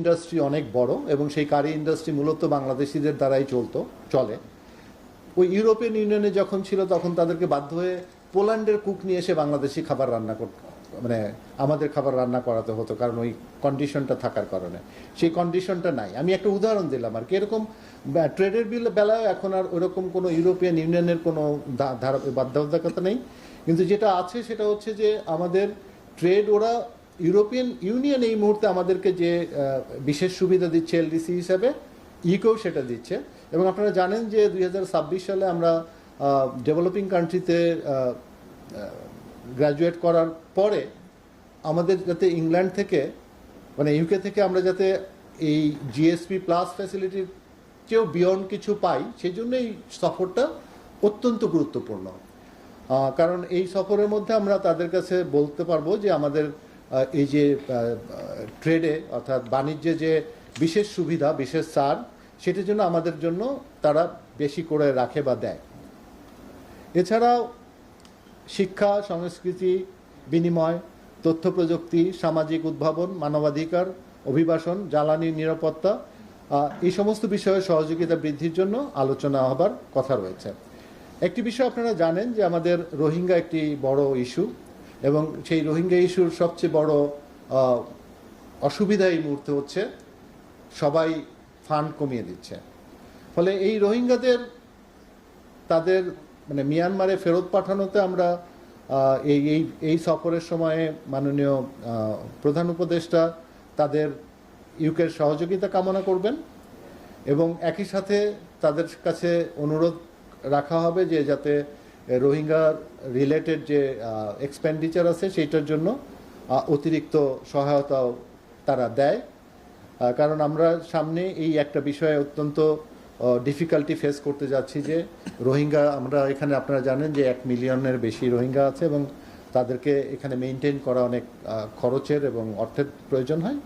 Industry অনেক বড় এবং সেই কারি ইন্ডাস্ট্রি মূলত বাংলাদেশিদের দ্বারাই চলতো, চলে। ওই ইউরোপিয়ান ইউনিয়নে যখন ছিল তখন তাদেরকে বাধ্য হয়ে পোল্যান্ডের কুক নিয়ে এসে বাংলাদেশি খাবার রান্না করতে মানে আমাদের খাবার রান্না করাতে হতো, কারণ ওই কন্ডিশনটা থাকার কারণে। সেই কন্ডিশনটা নাই। আমি একটা উদাহরণ দিলাম আর কি। এরকম ট্রেডের বিল বেলায় এখন আর ওরকম কোনো ইউরোপিয়ান ইউনিয়নের কোনো ধারা, বাধ্যবাধকতা নেই। কিন্তু যেটা আছে সেটা হচ্ছে যে আমাদের ট্রেড ওরা ইউরোপিয়ান ইউনিয়ন এই মুহূর্তে আমাদেরকে যে বিশেষ সুবিধা দিচ্ছে এলডিসি হিসাবে, ইকেও সেটা দিচ্ছে। এবং আপনারা জানেন যে দুই হাজার ছাব্বিশ সালে আমরা ডেভেলপিং কান্ট্রিতে গ্র্যাজুয়েট করার পরে আমাদের যাতে ইংল্যান্ড থেকে মানে ইউকে থেকে আমরা যাতে এই জিএসপি প্লাস ফ্যাসিলিটির চেয়েও বিয়ন্ড কিছু পাই, সেই জন্য এই সফরটা অত্যন্ত গুরুত্বপূর্ণ। কারণ এই সফরের মধ্যে আমরা তাদের কাছে বলতে পারব যে আমাদের এই যে ট্রেডে অর্থাৎ বাণিজ্যে যে বিশেষ সুবিধা, বিশেষ ছাড় সেটার জন্য আমাদের জন্য তারা বেশি করে রাখে বা দেয়। এছাড়াও শিক্ষা, সংস্কৃতি, বিনিময়, তথ্য প্রযুক্তি, সামাজিক উদ্ভাবন, মানবাধিকার, অভিবাসন, জ্বালানি নিরাপত্তা এই সমস্ত বিষয়ে সহযোগিতা বৃদ্ধির জন্য আলোচনা হবার কথা রয়েছে। একটি বিষয় আপনারা জানেন যে আমাদের রোহিঙ্গা একটি বড় ইস্যু এবং সেই রোহিঙ্গা ইস্যুর সবচেয়ে বড় অসুবিধা এই মুহূর্তে হচ্ছে, সবাই ফান্ড কমিয়ে দিচ্ছে। ফলে এই রোহিঙ্গাদের, তাদের মানে মিয়ানমারে ফেরত পাঠানোতে আমরা এই এই এই সফরের সময়ে মাননীয় প্রধান উপদেষ্টা তাদের ইউকের সহযোগিতা কামনা করবেন এবং একই সাথে তাদের কাছে অনুরোধ রাখা হবে যে যাতে রোহিঙ্গা রিলেটেড যে এক্সপেন্ডিচার আছে, সেইটার জন্য অতিরিক্ত সহায়তাও তারা দেয়। কারণ আমরা সামনে এই একটা বিষয়ে অত্যন্ত ডিফিকাল্টি ফেস করতে যাচ্ছি যে, রোহিঙ্গা, আমরা এখানে আপনারা জানেন যে, এক মিলিয়নের বেশি রোহিঙ্গা আছে এবং তাদেরকে এখানে মেনটেন করা অনেক খরচের এবং অর্থের প্রয়োজন হয়।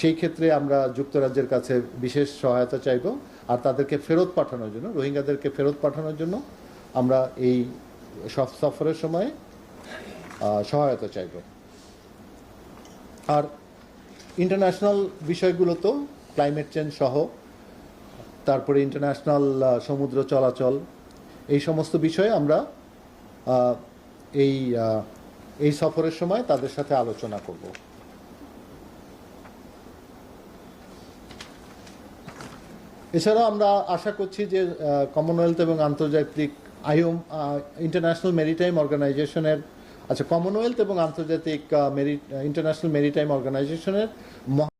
সেই ক্ষেত্রে আমরা যুক্তরাজ্যের কাছে বিশেষ সহায়তা চাইব। আর তাদেরকে ফেরত পাঠানোর জন্য, রোহিঙ্গাদেরকে ফেরত পাঠানোর জন্য আমরা এই সফ সফরের সময় সহায়তা চাইব। আর ইন্টারন্যাশনাল বিষয়গুলো তো ক্লাইমেট চেঞ্জ সহ, তারপরে ইন্টারন্যাশনাল সমুদ্র চলাচল, এই সমস্ত বিষয়ে আমরা এই এই সফরের সময় তাদের সাথে আলোচনা করব। এছাড়াও আমরা আশা করছি যে কমনওয়েলথ এবং আন্তর্জাতিক আইওম ইন্টারন্যাশনাল মেরিটাইম অর্গানাইজেশনের আচ্ছা কমনওয়েলথ এবং আন্তর্জাতিক মেরি ইন্টারন্যাশনাল মেরিটাইম অর্গানাইজেশনের